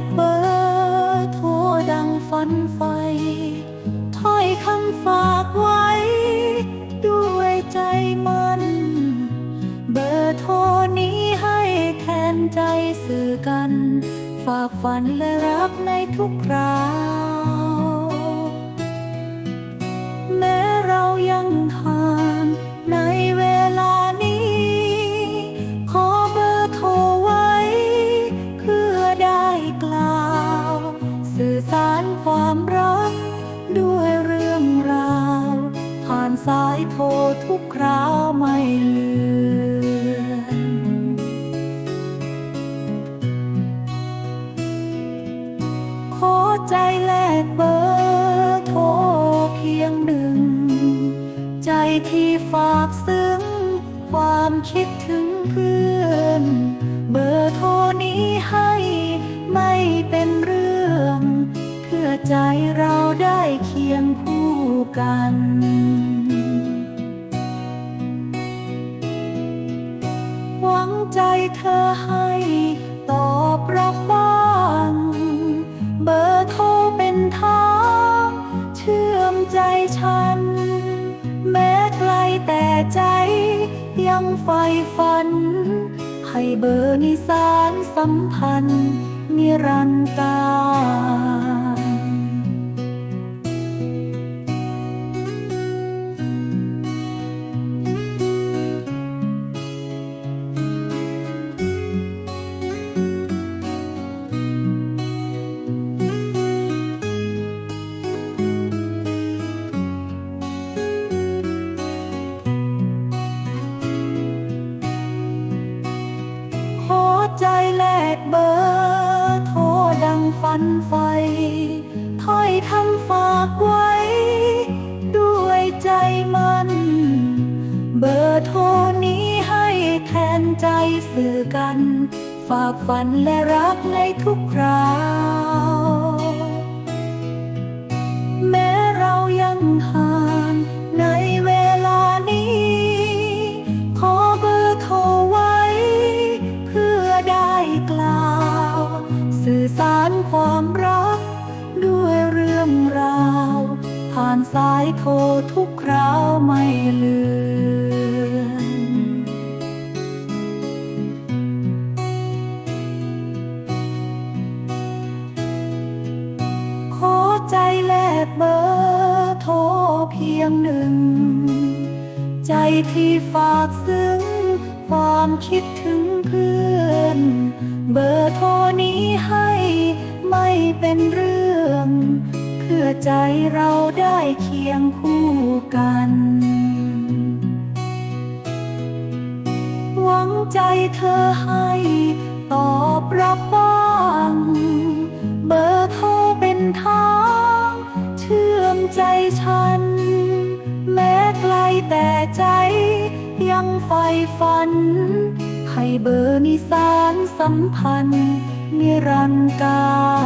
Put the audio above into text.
กเบอร์โทรดังฝันไฟถ้อยคำฝากไว้ ด้วยใจมัน เบอร์โทรนี้ให้แทนใจสื่อกัน ฝากฝันและรักในทุกครา สายโทรทุกคราวไม่เลือนขอใจแลกเบอร์โทรเพียงหนึ่ง ใจที่ฝากซึ้ง ความคิดถึงเพื่อน เบอร์โทรนี้ให้ไม่เป็นเรื่อง เพื่อใจเราได้เคียงคู่กัน ใจเธอให้ตอบรับบ้าง เบอร์โทรเป็นทางเชื่อมใจฉัน แม้ไกลแต่ใจยังไฟฝัน ให้เบอร์นิสานสัมพันธ์นิรันดร์กา ฝันไฟถ้อยคำฝากไว้ ด้วยใจมัน เบอร์โทรนี้ให้แทนใจสื่อกัน ฝากฝันและรักในทุกคราว ความรัก ด้วยเรื่องราว ผ่านสายโทรทุกคราวไม่เลือนขอใจแลกเบอร์โทรเพียงหนึ่ง ใจที่ฝากซึ้งความคิดถึงเพื่อน เบอร์โทรนี้ให้ เป็นเรื่อง เพื่อใจเราได้เคียงคู่กัน หวังใจเธอให้ตอบรับบ้าง เบอร์โทรเป็นทางเชื่อมใจฉัน แม้ไกลแต่ใจยังใฝ่ฝัน ให้เบอร์นิสานสัมพันธ์นิรันดร์การ